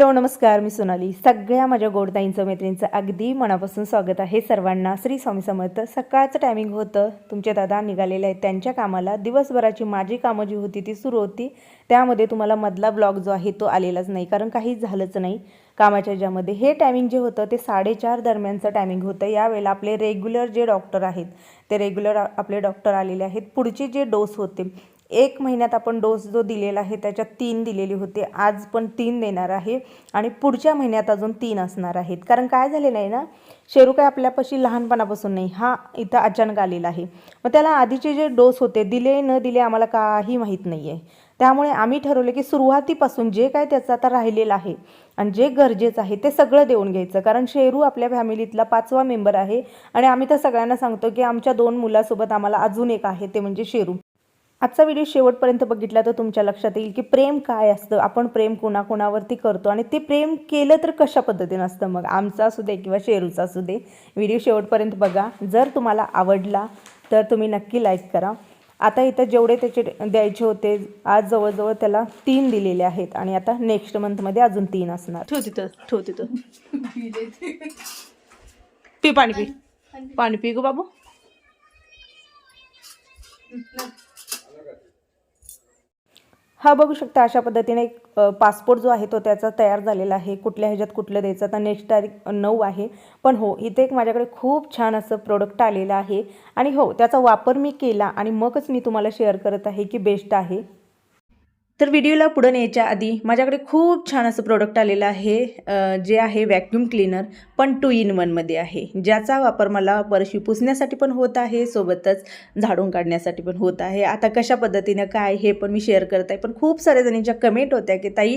Hello नमस्कार मी सोनाली. सगळ्या माझ्या गोडताईंचं मैत्रिणींचं अगदी मनापासून स्वागत आहे सर्वांना. श्री स्वामी समर्थ सकाळचं टायमिंग होतं. तुमचे दादा निघालेले आहेत त्यांच्या कामाला. दिवसभराची माझी कामं जी होती ती सुरू होती. त्यामध्ये तुम्हाला मधला ब्लॉग जो आहे तो आलेलाच नाही कारण काहीच झालंच नाही. कामाच्या ज्यामध्ये हे टायमिंग जे होतं ते साडेचार दरम्यानचं टायमिंग होतं. यावेळेला आपले रेग्युलर जे डॉक्टर आहेत ते रेग्युलर आपले डॉक्टर आलेले आहेत. पुढचे जे डोस होते एक महिन्यात आपण डोस जो दिलेला आहे त्याच्यात तीन दिलेली होते. आज पण तीन देणार आहे आणि पुढच्या महिन्यात अजून तीन असणार आहेत. कारण काय झालेलं आहे ना शेरू काय आपल्यापाशी लहानपणापासून नाही हा इथं अचानक आलेला आहे. मग त्याला आधीचे जे डोस होते दिले न दिले आम्हाला काही माहीत नाही आहे त्यामुळे आम्ही ठरवलं की सुरुवातीपासून जे काय त्याचं आता राहिलेलं आहे आणि जे गरजेचं आहे ते सगळं देऊन घ्यायचं. कारण शेरू आपल्या फॅमिलीतला पाचवा मेंबर आहे आणि आम्ही तर सगळ्यांना सांगतो की आमच्या दोन मुलासोबत आम्हाला अजून एक आहे ते म्हणजे शेरू. आजचा व्हिडिओ शेवटपर्यंत बघितला तर तुमच्या लक्षात येईल की प्रेम काय असतं? आपण प्रेम कोणाकोणावरती करतो आणि ते प्रेम केलं तर कशा पद्धतीनं असतं? मग आमचं असू दे किंवा शेरूचा असू दे व्हिडिओ शेवटपर्यंत बघा. जर तुम्हाला आवडला तर तुम्ही नक्की लाईक करा. आता इथं जेवढे त्याचे द्यायचे होते आज जवळजवळ त्याला तीन दिलेले आहेत आणि आता नेक्स्ट मंथमध्ये अजून तीन असणार. ठेव तिथं ठेव तिथं. पी पाणी पी. पाणी पी. गो बाबू. हा बघू शकता अशा पद्धतीने एक पासपोर्ट जो आहे तो त्याचा तयार झालेला आहे. कुठल्या ह्याच्यात कुठलं द्यायचं? आता नेक्स्ट तारीख नऊ आहे. पण हो इथे एक माझ्याकडे खूप छान असं प्रोडक्ट आलेलं आहे. आणि हो त्याचा वापर मी केला आणि मगच मी तुम्हाला शेअर करत आहे की बेस्ट आहे. तर व्हिडिओला पुढं न्यायच्या आधी माझ्याकडे खूप छान असं प्रोडक्ट आलेलं आहे जे आहे व्हॅक्यूम क्लीनर पण टू इन वनमध्ये आहे. ज्याचा वापर मला परशी पुसण्यासाठी पण होत आहे सोबतच झाडून काढण्यासाठी पण होत आहे. आता कशा पद्धतीनं काय हे पण मी शेअर करत आहे पण खूप साऱ्या जणींच्या कमेंट होत्या की ताई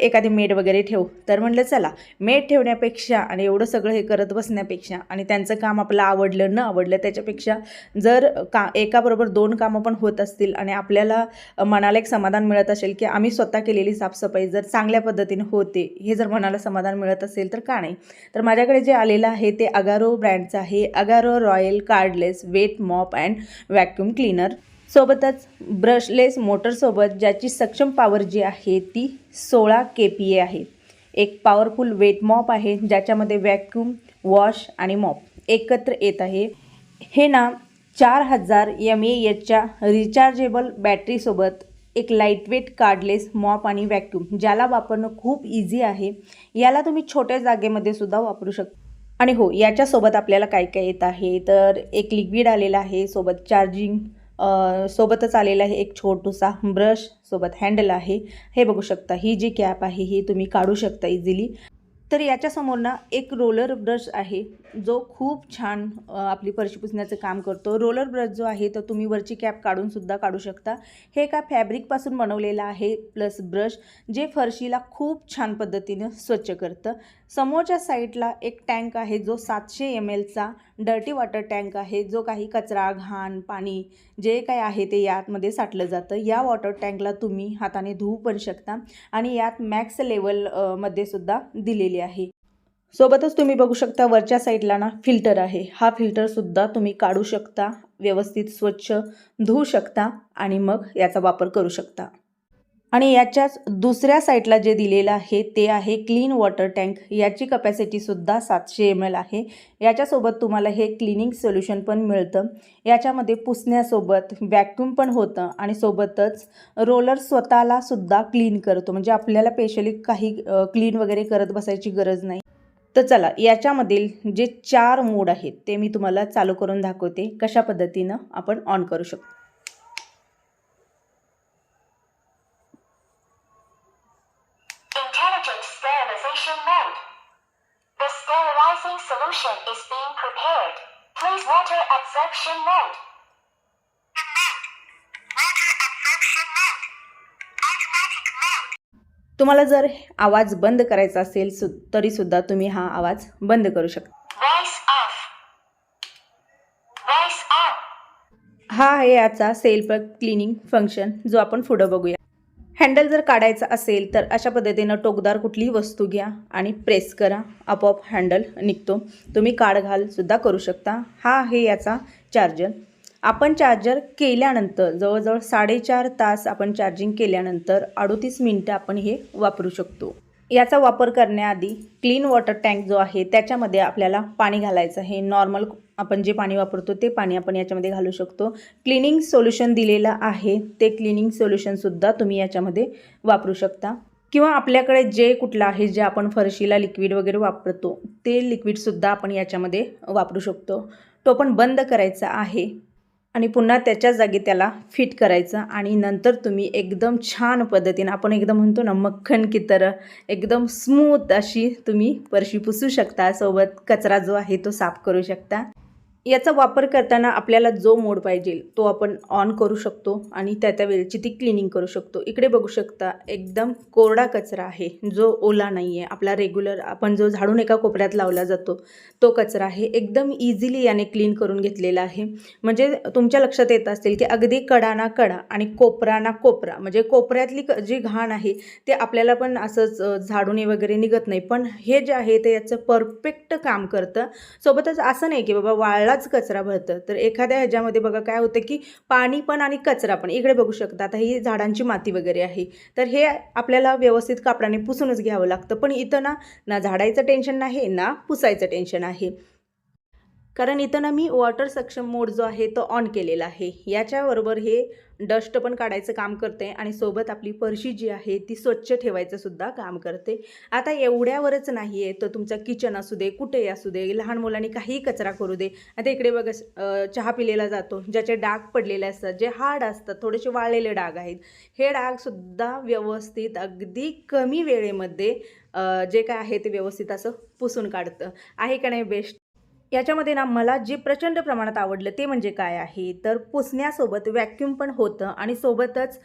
एखादी मेड वगैरे ठेव. तर म्हटलं चला. मेड ठेवण्यापेक्षा आणि एवढं सगळं हे करत बसण्यापेक्षा आणि त्यांचं काम आपलं आवडलं न आवडलं त्याच्यापेक्षा जर का एकाबरोबर दोन कामं पण होत असतील आणि आपल्याला मनाला एक समाधान मिळत असेल की आम्ही स्वतः केलेली साफसफाई जर चांगल्या पद्धतीने होते हे जर मनाला समाधान मिळत असेल तर का नाही? तर माझ्याकडे जे आलेलं आहे ते अगारो ब्रँडचं आहे. Agaro royal cordless wet mop and vacuum cleaner सोबतच ब्रशलेस मोटरसोबत ज्याची सक्षम पॉवर जी आहे ती सोळा के पी ए आहे. एक पॉवरफुल वेट मॉप आहे ज्याच्यामध्ये व्हॅक्यूम वॉश आणि मॉप एकत्र येत आहे. हे ना चार हजार एम ए एचच्या रिचार्जेबल बॅटरीसोबत एक लाईटवेट कार्डलेस मॉप आणि वॅक्यूम ज्याला वापरणं खूप इझी आहे. याला तुम्ही छोट्या जागेमध्ये सुद्धा वापरू शकता आणि हो याच्यासोबत आपल्याला काय काय येत आहे? तर एक लिक्विड आलेलं आहे सोबत चार्जिंग सोबतच आलेला आहे एक छोटूसा ब्रश सोबत हँडल आहे. हे बघू शकता ही जी कॅप आहे ही तुम्ही काढू शकता इझिली तर याच्यासमोर ना एक रोलर ब्रश आहे जो खूप छान आपली फरशी पुसण्याचं काम करतो. रोलर ब्रश जो आहे तो तुम्ही वरची कॅप काढून सुद्धा काढू शकता. हे एका फॅब्रिकपासून बनवलेलं आहे प्लस ब्रश जे फरशीला खूप छान पद्धतीनं स्वच्छ करतं. समोरच्या साईडला एक टँक आहे जो सातशे एम एलचा डर्टी वॉटर टँक आहे जो काही कचरा घाण पाणी जे काय आहे ते यातमध्ये साठलं जातं. या वॉटर टँकला तुम्ही हाताने धुवू पण शकता आणि यात मॅक्स लेवलमध्ये सुद्धा दिलेली आहे. सोबतच तुम्ही बघू शकता वरच्या साईडला ना फिल्टर आहे. हा फिल्टरसुद्धा तुम्ही काढू शकता व्यवस्थित स्वच्छ धुवू शकता आणि मग याचा वापर करू शकता. आणि याच्याच दुसऱ्या साईडला जे दिलेलं आहे ते आहे क्लीन वॉटर टँक याची कपॅसिटीसुद्धा सातशे एम एल आहे. याच्यासोबत तुम्हाला हे क्लिनिंग सोल्युशन पण मिळतं. याच्यामध्ये पुसण्यासोबत वॅक्यूम पण होतं आणि सोबतच रोलर स्वतःला सुद्धा क्लीन करतो. म्हणजे आपल्याला स्पेशली काही क्लीन वगैरे करत बसायची गरज नाही. तर चला याच्यामधील जे चार मोड आहेत ते मी तुम्हाला चालू करून दाखवते. कशा पद्धतीनं आपण ऑन करू शकतो Intelligent sterilization mode. The sterilizing solution is being prepared. Please water absorption mode. तुम्हाला जर आवाज बंद करायचा असेल सु तरीसुद्धा तुम्ही हा आवाज बंद करू शकता. हा आहे याचा सेल्फ क्लिनिंग फंक्शन जो आपण पुढं बघूया हँडल जर काढायचं असेल तर अशा पद्धतीनं टोकदार कुठलीही वस्तू घ्या आणि प्रेस करा. आपोआप हँडल निघतो. तुम्ही काढ घालसुद्धा करू शकता. हा आहे याचा चार्जर. आपण चार्जर केल्यानंतर जवळजवळ साडेचार तास आपण चार्जिंग केल्यानंतर अडोतीस मिनटं आपण हे वापरू शकतो. याचा वापर करण्याआधी क्लीन वॉटर टँक जो आहे त्याच्यामध्ये आपल्याला पाणी घालायचं आहे. नॉर्मल आपण जे पाणी वापरतो ते पाणी आपण याच्यामध्ये घालू शकतो. क्लिनिंग सोल्युशन दिलेलं आहे. ते क्लिनिंग सोल्युशनसुद्धा तुम्ही याच्यामध्ये वापरू शकता. किंवा आपल्याकडे जे कुठलं आहे जे आपण फरशीला लिक्विड वगैरे वापरतो ते लिक्विडसुद्धा आपण याच्यामध्ये वापरू शकतो. तो पण बंद करायचा आहे. आणि पुन्हा त्याच्या जागी त्याला फिट करायचं. आणि नंतर तुम्ही एकदम छान पद्धतीनं आपण एकदम म्हणतो ना मक्खन की तर एकदम स्मूथ अशी तुम्ही फरशी पुसू शकता. सोबत कचरा जो आहे तो साफ करू शकता. याचा वापर करताना आपल्याला जो मोड पाहिजे तो आपण ऑन करू शकतो आणि त्या त्या वेळेची ती क्लिनिंग करू शकतो. इकडे बघू शकता एकदम कोरडा कचरा आहे जो ओला नाही आहे आपला रेग्युलर आपण जो झाडून एका कोपऱ्यात लावला जातो तो कचरा आहे. एकदम इझिली याने क्लीन करून घेतलेला आहे. म्हणजे तुमच्या लक्षात येत असेल की अगदी कडा ना कडा आणि कोपरा ना कोपरा. म्हणजे कोपऱ्यातली क जी घाण आहे ते आपल्याला पण असंच झाडूने वगैरे निघत नाही. पण हे जे आहे ते याचं परफेक्ट काम करतं. सोबतच असं नाही की बाबा वाळलाच कचरा भरतं. तर एखाद्या ह्याच्यामध्ये बघा काय होतं की पाणी पण आणि कचरा पण इकडे बघू शकता. आता ही झाडांची माती वगैरे आहे. तर हे आपल्याला व्यवस्थित कापडाने पुसूनच घ्यावं लागतं. पण इथं ना ना झाडायचं टेन्शन नाही ना पुसायचं टेन्शन आहे. कारण इथं ना मी वॉटर सक्षम मोड जो आहे तो ऑन केलेला आहे. याच्याबरोबर हे डस्ट पण काढायचं काम करते आणि सोबत आपली फरशी जी आहे ती स्वच्छ ठेवायचं सुद्धा काम करते. आता एवढ्यावरच नाही आहे तर तुमचं किचन असू दे कुठेही असू दे लहान मुलांनी काही कचरा करू दे. आता इकडे बघा चहा पिलेला जातो ज्याचे डाग पडलेले असतात जे हार्ड असतात थोडेसे वाळलेले डाग आहेत. हे डागसुद्धा व्यवस्थित अगदी कमी वेळेमध्ये जे काय आहे ते व्यवस्थित असं पुसून काढतं. आहे का नाही बेस्ट याच्यामध्ये ना मला जे प्रचंड प्रमाणात आवडलं ते म्हणजे काय आहे? तर पुसण्यासोबत व्हॅक्युम पण होतं आणि सोबतच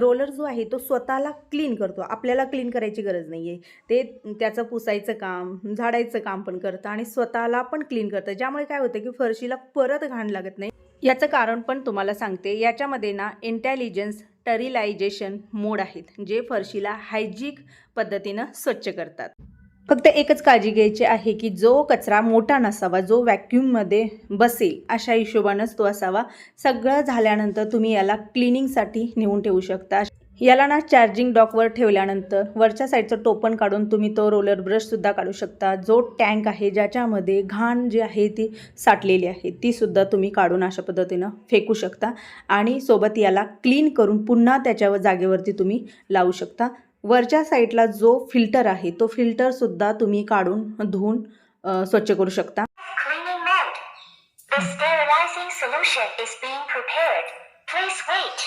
रोलर जो आहे तो स्वतःला क्लीन करतो. आपल्याला क्लीन करायची गरज नाही आहे ते त्याचं पुसायचं काम झाडायचं काम पण करतं आणि स्वतःला पण क्लीन करतं. ज्यामुळे काय होतं की फरशीला परत घाण लागत नाही. याचं कारण पण तुम्हाला सांगते. याच्यामध्ये ना इंटेलिजन्स टरिलायझेशन मोड आहेत जे फरशीला हायजिक पद्धतीनं स्वच्छ करतात. फक्त एकच काळजी घ्यायची आहे की जो कचरा मोठा नसावा जो व्हॅक्यूममध्ये बसेल अशा हिशोबानंच तो असावा. सगळं झाल्यानंतर तुम्ही याला क्लिनिंगसाठी नेऊन ठेवू शकता. याला ना चार्जिंग डॉकवर ठेवल्यानंतर वरच्या साईडचं टोपण काढून तुम्ही तो रोलर ब्रशसुद्धा काढू शकता. जो टँक आहे ज्याच्यामध्ये घाण जी आहे ती साठलेली आहे तीसुद्धा तुम्ही काढून अशा पद्धतीनं फेकू शकता. आणि सोबत याला क्लीन करून पुन्हा त्याच्या जागेवरती तुम्ही लावू शकता. वरच्या साईडला जो फिल्टर आहे तो फिल्टरसुद्धा तुम्ही काढून धुवून स्वच्छ करू शकता The sterilizing solution is being prepared. Please wait.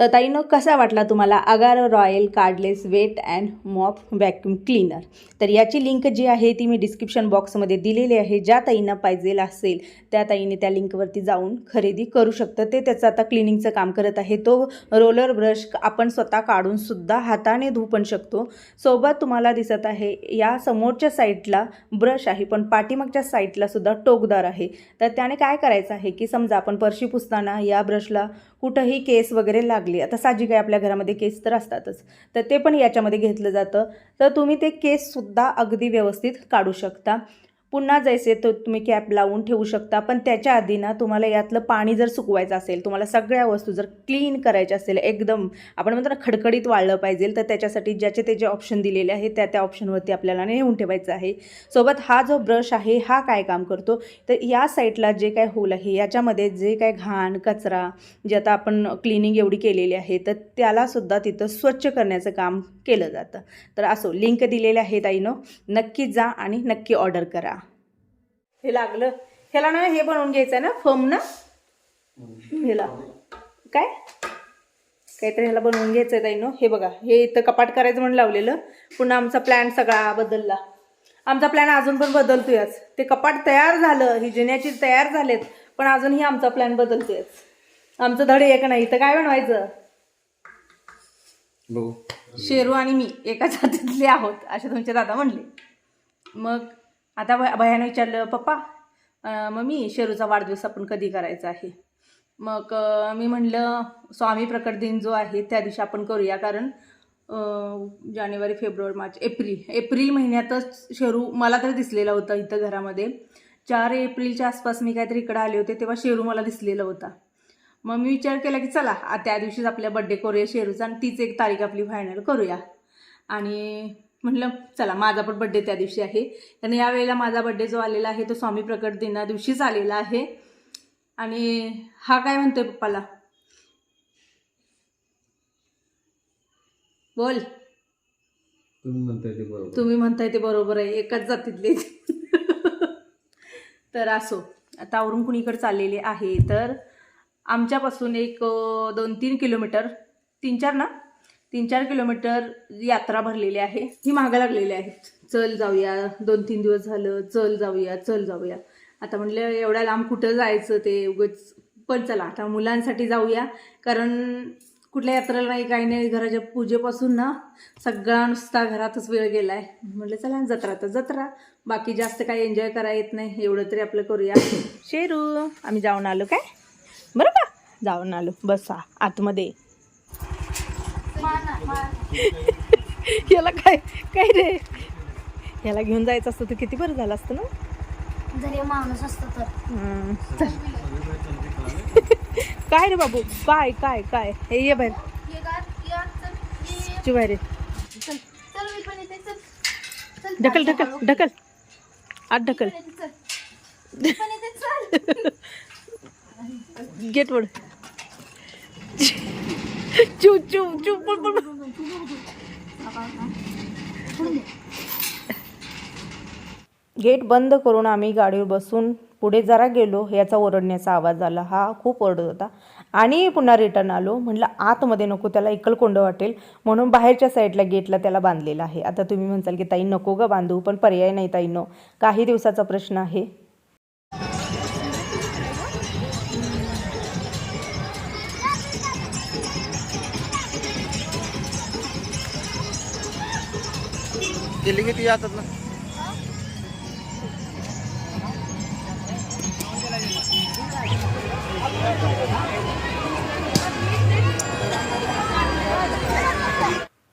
तर ताईनं कसा वाटला तुम्हाला Agaro royal cordless wet and mop vacuum cleaner? तर याची लिंक जी आहे ती मी डिस्क्रिप्शन बॉक्समध्ये दिलेली आहे. ज्या ताईंना पाहिजेल असेल त्या ताईने त्या लिंकवरती जाऊन खरेदी करू शकतं. ते त्याचं आता क्लिनिंगचं काम करत आहे. तो रोलर ब्रश आपण स्वतः काढूनसुद्धा हाताने धुवू पण शकतो. सोबत तुम्हाला दिसत आहे या समोरच्या साईडला ब्रश आहे पण पाठीमागच्या साईडलासुद्धा टोकदार आहे. तर त्याने काय करायचं आहे की समजा आपण परशी पुसताना या ब्रशला कुठंही केस वगैरे लागले आता साहजिक आहे आपल्या घरामध्ये केस तर असतातच. तर ते पण याच्यामध्ये घेतलं जातं. तर तुम्ही ते केससुद्धा अगदी व्यवस्थित काढू शकता. पुन्हा जैसे तो तुम्ही कॅप लावून ठेवू शकता पण त्याच्या आधी ना तुम्हाला यातलं पाणी जर सुकवायचं असेल तुम्हाला सगळ्या वस्तू जर क्लीन करायच्या असेल एकदम आपण म्हणतो ना खडखडीत वाळलं पाहिजे तर त्याच्यासाठी ज्याचे ते जे ऑप्शन दिलेले आहे त्या त्या ऑप्शनवरती आपल्याला नेऊन ठेवायचं आहे. सोबत हा जो ब्रश आहे हा काय काम करतो? तर या साईडला जे काय होल आहे याच्यामध्ये जे काय घाण कचरा जे आता आपण क्लिनिंग एवढी केलेली आहे तर त्यालासुद्धा तिथं स्वच्छ करण्याचं काम केलं जातं. तर असो लिंक दिलेले आहे ताईनं नक्की जा आणि नक्की ऑर्डर करा. हे लागलं. ह्याला ना हे बनवून घ्यायचं आहे ना फम ना? ह्याला. काय? काहीतरी ह्याला बनवून घ्यायचं आहे ताईनं हे बघा हे इथं कपाट करायचं म्हणून लावलेलं. पुन्हा आमचा प्लॅन सगळा बदलला. आमचा प्लॅन अजून पण बदलतोयच. ते कपाट तयार झालं ही जिन्याची तयार झालेत पण अजूनही आमचा प्लॅन बदलतोयच. आमचं धडे एक नाही. तर काय बनवायचं? शेरू आणि मी एकाच हातातले आहोत असे तुमचे दादा म्हणले. मग आता भ भयानं विचारलं पप्पा मम्मी शेरूचा वाढदिवस आपण कधी करायचा आहे? मग मी म्हणलं स्वामी प्रकट दिन जो आहे त्या दिवशी आपण करूया कारण जानेवारी फेब्रुवारी मार्च एप्रिल एप्रिल महिन्यातच शेरू मला तर दिसलेला होता इथं घरामध्ये. चार एप्रिलच्या आसपास मी काहीतरी इकडं आले होते तेव्हा शेरू मला दिसलेला होता. मग मी विचार केला की चला त्या दिवशीच आपल्या बड्डे करूया शेरूचा आणि तीच एक तारीख आपली फायनल करूया. आणि म्हटलं चला माझा पण बड्डे त्या दिवशी आहे. कारण यावेळेला माझा बड्डे जो आलेला आहे तो स्वामी प्रकट दिना दिवशीच आलेला आहे. आणि हा काय म्हणतोय पप्पाला? बोल. तुम्ही म्हणताय ते बरोबर. तुम्ही म्हणताय ते बरोबर आहे एकाच जातीतले. तर असो आता आवरून कुणीकडे चाललेले आहे तर आमच्यापासून एक दोन तीन किलोमीटर. तीन चार ना? तीन चार किलोमीटर यात्रा भरलेली आहे. ही मागं लागलेली आहे. चल जाऊया. दोन तीन दिवस झालं. चल जाऊया. चल जाऊया. आता म्हटलं एवढ्या लांब कुठं जायचं ते उगच. पण चला आता मुलांसाठी जाऊया. कारण कुठल्या यात्रेला नाही काही नाही. घराच्या पूजेपासून ना सगळा नुसता घरातच वेळ गेला आहे म्हटलं चला जत्रा तर जत्रा. बाकी जास्त काही एन्जॉय करा येत नाही. एवढं तरी आपलं करूया. शेरू आम्ही जाऊन आलो काय? बरं का? जाऊन आलो. बसा. आतमध्ये. याला काय काय रे? याला घेऊन जायचं असतं तर किती बरं झालं असतं ना? जरी माणूस असतो तर. काय रे बाबू? काय काय काय? हे ये बाहेर. ये गा, या, चल, ये, ये. चि बाहेर ये. चल चल मी पण येते चल. चल ढकल ढकल. ढकल. आत मी ढकल. गेट वर. चू चू चू पळ, पळ, गेट बंद करून आम्ही गाडीवर बसून पुढे जरा गेलो. याचा ओरडण्याचा आवाज आला. हा खूप ओरडत होता. आणि पुन्हा रिटर्न आलो. म्हटलं आतमध्ये नको त्याला एकलकोंड वाटेल. म्हणून बाहेरच्या साईडला गेटला त्याला बांधलेला आहे. आता तुम्ही म्हणसाल की ताई नको ग बांधू पण पर्याय नाही ताई नो. काही दिवसाचा प्रश्न आहे. गेली किती जातात ना?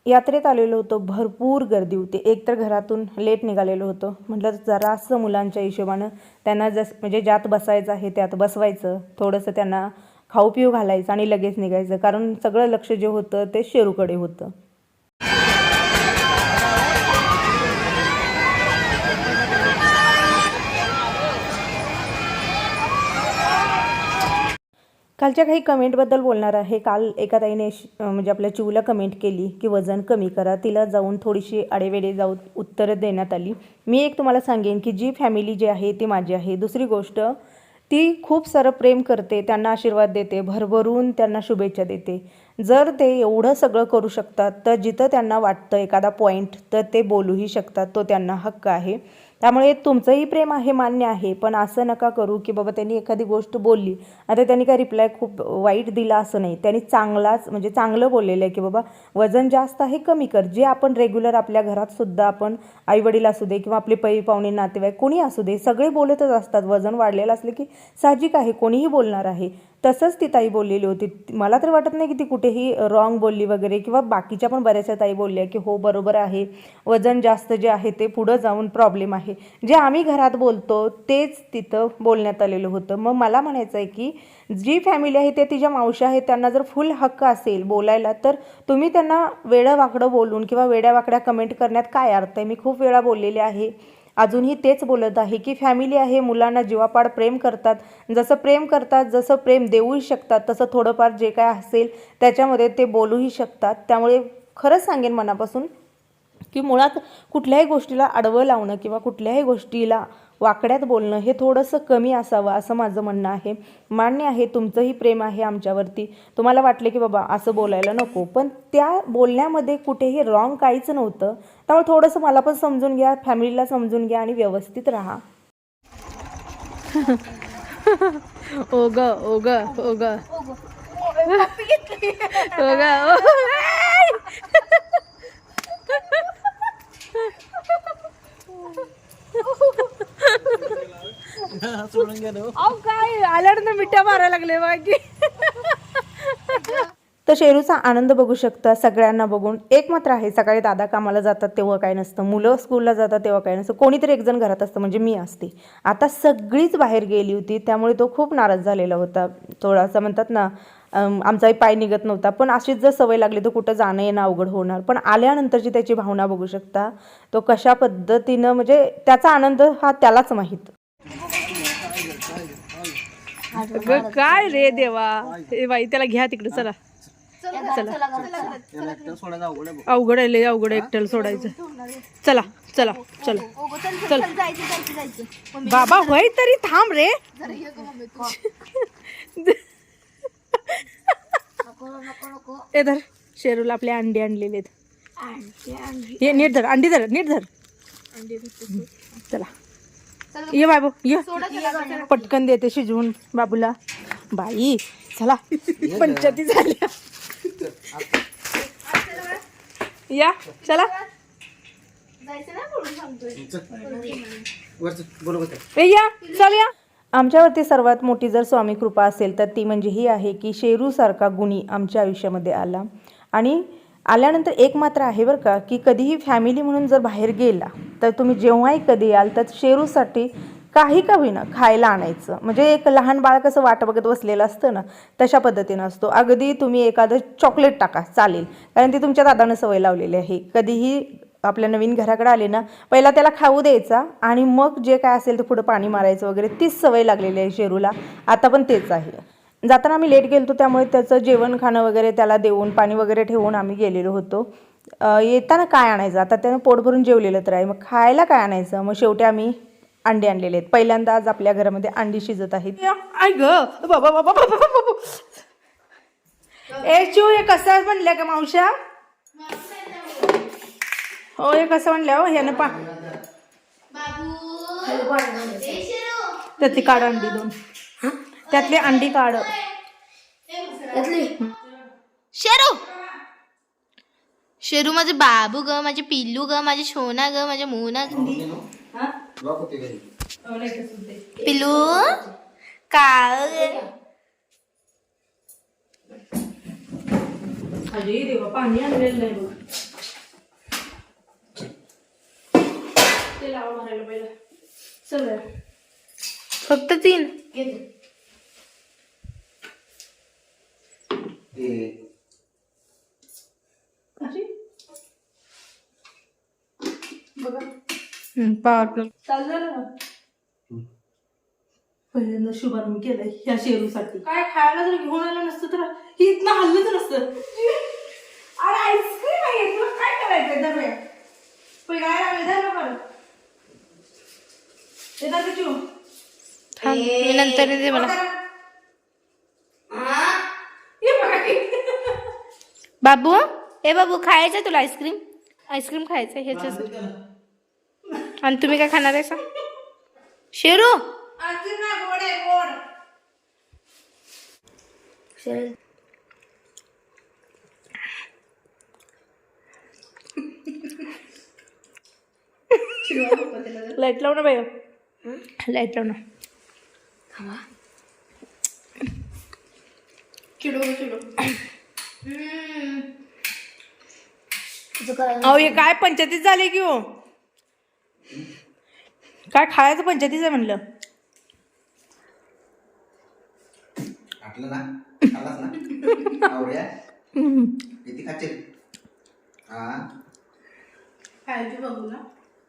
यात्रेत आलेलो होतो भरपूर गर्दी होती. एक तर घरातून लेट निघालेलो होतो. म्हटलं जरासं मुलांच्या हिशोबानं त्यांना जस म्हणजे ज्यात बसायचं आहे त्यात बसवायचं. थोडंसं त्यांना खाऊ पिऊ घालायचं आणि लगेच निघायचं. कारण सगळं लक्ष जे होतं ते शेरूकडे होतं. कालच्या काही कमेंटबद्दल बोलणार आहे. काल एका ताईने म्हणजे आपल्या चिवला कमेंट केली की वजन कमी करा. तिला जाऊन थोडीशी आडेवेडे जाऊन उत्तरं देण्यात आली. मी एक तुम्हाला सांगेन की जी फॅमिली जी आहे ती माझी आहे. दुसरी गोष्ट ती खूप सारं प्रेम करते त्यांना आशीर्वाद देते भरभरून त्यांना शुभेच्छा देते. जर ते एवढं सगळं करू शकतात तर जिथं त्यांना वाटतं एखादा पॉईंट तर ते बोलूही शकतात. तो त्यांना हक्क आहे. त्यामुळे तुमचंही प्रेम आहे मान्य आहे पण असं नका करू की बाबा त्यांनी एखादी गोष्ट बोलली आता त्यांनी काय रिप्लाय खूप वाईट दिला असं नाही. त्यांनी चांगलाच म्हणजे चांगलं बोललेलं आहे की बाबा वजन जास्त आहे कमी कर. जे आपण रेग्युलर आपल्या घरातसुद्धा आपण आईवडील असू दे किंवा आपले पै पाहुणे नातेवाईक कोणी असू दे सगळे बोलतच असतात. वजन वाढलेलं असले की साहजिक आहे कोणीही बोलणार आहे. तसंच ती ताई बोललेली होती. मला तर वाटत नाही की ती कुठेही रॉंग बोलली वगैरे किंवा बाकीच्या पण बऱ्याचशा ताई बोलल्या की हो बरोबर आहे. वजन जास्त जे आहे ते पुढं जाऊन प्रॉब्लेम आहे. जे आम्ही घरात बोलतो तेच तिथं बोलण्यात आलेलं होतं. मग मला म्हणायचं आहे की जी फॅमिली आहे ते तिच्या मावशी आहेत त्यांना जर फुल हक्क असेल बोलायला तर तुम्ही त्यांना वेडं वाकडं बोलून किंवा वेड्या वाकड्या कमेंट करण्यात काय अर्थ आहे? मी खूप वेळा बोललेले आहे. अजूनही तेच बोलत आहे की फॅमिली आहे मुलांना जीवापाड प्रेम करतात. जसं प्रेम करतात जसं प्रेम देऊही शकतात तसं थोडंफार जे काय असेल त्याच्यामध्ये ते बोलूही शकतात. त्यामुळे खरंच सांगेन मनापासून की मुळात कुठल्याही गोष्टीला आडवं लावणं किंवा कुठल्याही गोष्टीला वाकड्यात बोलणं हे थोडंसं कमी असावं असं माझं म्हणणं आहे. मान्य आहे तुमचंही प्रेम आहे आमच्यावरती. तुम्हाला वाटले की बाबा असं बोलायला नको. पण त्या बोलण्यामध्ये कुठेही रॉंग काहीच नव्हतं. त्यामुळे थोडंसं मला पण समजून घ्या फॅमिलीला समजून घ्या आणि व्यवस्थित राहा. ओ ग ओ. ग ओ ग ओ ग सोडून गेलो अहो काय? आल्यानंतर मिठ्या मारायला लागले बाकी तर शेरूचा आनंद बघू शकता सगळ्यांना बघून. एक मात्र आहे सकाळी दादा कामाला जातात तेव्हा काय नसतं. मुलं स्कूलला जातात तेव्हा काय नसतं. कोणीतरी एक जण घरात असतं म्हणजे मी असते. आता सगळीच बाहेर गेली होती त्यामुळे तो खूप नाराज झालेला होता. थोडासा म्हणतात ना आमचाही पाय निघत नव्हता. पण अशीच जर सवय लागली तर कुठं जाणं येणं अवघड होणार. पण आल्यानंतरची त्याची भावना बघू शकता. तो कशा पद्धतीनं म्हणजे त्याचा आनंद हा त्यालाच माहीत. अगं काय रे देवा? हे बाई त्याला घ्या तिकडे चला. अवघड आहे लय अवघड आहे एकट्याला सोडायचं. चला चला चला चल. चल चल बाबा होय तरी थांब रे. तू. धर शेरूला आपले अंडे आणलेले आहेत. ये नीट धर अंडी धर नीट धर. चला. ये बाबू ये. पटकन देते शिजवून बाबूला. बाई चला. पंचायती झाल्या. या चला. ए या चल या. आमच्यावरती सर्वात मोठी जर स्वामी कृपा असेल तर ती म्हणजे ही आहे की शेरूसारखा गुणी आमच्या आयुष्यामध्ये आला. आणि आल्यानंतर एक मात्र आहे बरं का की कधीही फॅमिली म्हणून जर बाहेर गेला तर तुम्ही जेव्हाही कधी याल तर शेरूसाठी काही का होईना खायला आणायचं. म्हणजे एक लहान बाळ कसं वाट बघत बसलेलं असतं ना तशा पद्धतीनं असतो. अगदी तुम्ही एखादं चॉकलेट टाका चालेल. कारण ती तुमच्या दादानं सवय लावलेली आहे. कधीही आपल्या नवीन घराकडे आले ना पहिला त्याला खाऊ द्यायचा आणि मग जे काय असेल ते पुढं पाणी मारायचं वगैरे तीच सवय लागलेली आहे शेरूला. आता पण तेच आहे. जाताना आम्ही लेट गेलो त्यामुळे त्याचं जेवण खाणं वगैरे त्याला देऊन पाणी वगैरे ठेवून आम्ही गेलेलो होतो. येताना काय आणायचं? आता त्यानं पोट भरून जेवलेलं तर आहे. मग खायला काय आणायचं? मग शेवटी आम्ही अंडे आणलेले आहेत. पहिल्यांदा आज आपल्या घरामध्ये अंडी शिजत आहेत. या, आय ग! बाबा बाबा. ए चिव हे कसं म्हणल्या का मावशा हो हे कसं म्हणल्या हो? ह्यानं पा त्यातली काढ अंडी दोन. त्यातली अंडी काढ. शेरू! शेरू माझे बाबू ग माझे पिल्लू ग माझे सोना ग माझे मोना पिल्लू? का अरे देवा पाणी आणलेलं नाही बघ. ते लावा भरायला पहिला. सगळं फक्त तीन. पावर ना पहिल्यांदा शुभारंभ केलाय ह्या शेरूसाठी. काय खायला जर घेऊन आलं नसतं तर ही इथनं हल्लच नसतं. अरे आईस्क्रीम आहे तुला काय करायचंय? धर बरं. मी नंतर दे मला ये बघा की. बाबू ए बाबू खायचं तुला आईस्क्रीम? आईस्क्रीम खायचं ह्याच्याच आणि तुम्ही काय खाणार आहे सा शेरू? लाइट लाव ना बाई. लाइट लाव ना. चिडू चिडू. अहो हे काय पंचायतीच झाले की हो? काय खायचं पंचायतीच आहे म्हणलं. आटलं ना खाल्लास ना. आवड्या किती खाचे हा. पाहिजे बघू ना.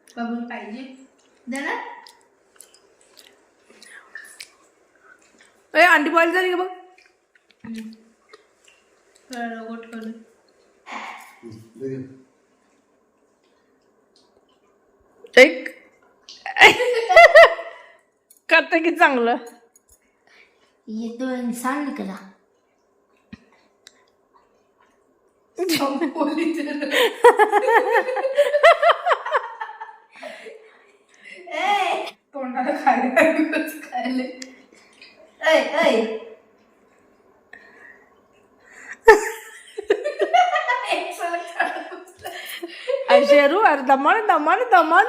बघून पाहिजे. ए अंडी बॉईल झाली का बघ? गोट करून दे दे. एक. करते की चांगलं? ये तो इंसान निकला तोंडाला खायला ऐ ऐ शेरू अरे दमण दमण दमण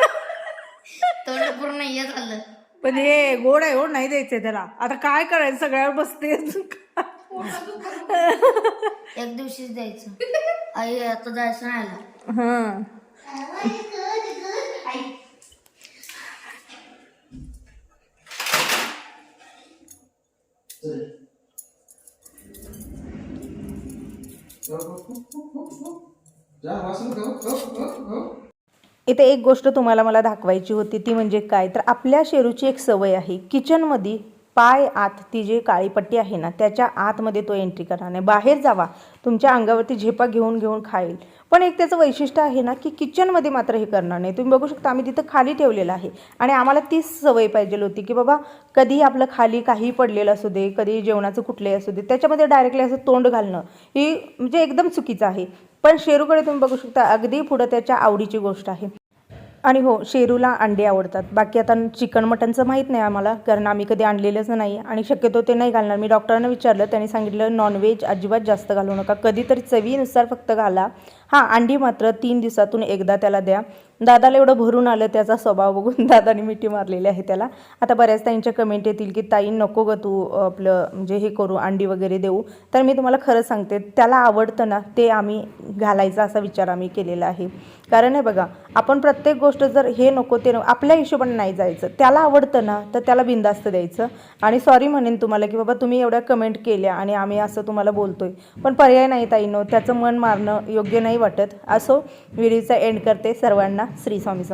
तोंड पूर्ण हे झालं. पण हे गोड आहे हो नाही द्यायचंय त्याला. आता काय करायचं? सगळ्यावर बसते एक दिवशीच द्यायचं. आई आता जायचं नाही आला हां जा वासरू खाऊ खाऊ खाऊ खाऊ इथे एक गोष्ट तुम्हाला मला दाखवायची होती ती म्हणजे काय? तर आपल्या शेरूची एक सवय आहे किचनमध्ये पाय आत ती जी काळी पट्टी आहे ना त्याच्या आतमध्ये तो एंट्री करणार नाही. बाहेर जावा तुमच्या अंगावरती झेपा घेऊन घेऊन खाईल. पण एक त्याचं वैशिष्ट्य आहे ना की किचनमध्ये मात्र हे करणार नाही. तुम्ही बघू शकता आम्ही तिथं खाली ठेवलेलं आहे. आणि आम्हाला तीच सवय पाहिजे होती की बाबा कधी आपलं खाली काही पडलेलं असू दे कधी जेवणाचं कुठलंही असू दे त्याच्यामध्ये डायरेक्टली असं तोंड घालणं ही म्हणजे एकदम चुकीचं आहे. पण शेरूकडे तुम्ही बघू शकता अगदी पुढं त्याच्या आवडीची गोष्ट आहे. आणि हो शेरूला अंडे आवडतात. बाकी आता चिकन मटनचं माहीत नाही आम्हाला कारण आम्ही कधी आणलेलंच नाही आणि शक्यतो ते नाही घालणार. मी डॉक्टरांना विचारलं त्यांनी सांगितलं नॉनव्हेज अजिबात जास्त घालू नका. कधीतरी चवीनुसार फक्त घाला. हां अंडी मात्र तीन दिवसातून एकदा त्याला द्या. दादाला एवढं भरून आलं त्याचा स्वभाव बघून दादाने मिठी मारलेली आहे त्याला. आता बऱ्याच ताईंच्या कमेंट येतील की ताई नको ग तू आपलं म्हणजे हे करू अंडी वगैरे देऊ. तर मी तुम्हाला खरं सांगते त्याला आवडतं ना ते आम्ही घालायचा असा विचार आम्ही केलेला आहे. कारण आहे बघा आपण प्रत्येक गोष्ट जर हे नको ते नको आपल्या हिशोबाने नाही जायचं. त्याला आवडतं ना तर त्याला बिंदास्त द्यायचं. आणि सॉरी म्हणेन तुम्हाला की बाबा तुम्ही एवढ्या कमेंट केल्या आणि आम्ही असं तुम्हाला बोलतोय. पण पर्याय नाही ताईनो त्याचं मन मारणं योग्य नाही वाटत असो. व्हिडिओचा एंड करते सर्वांना श्री स्वामी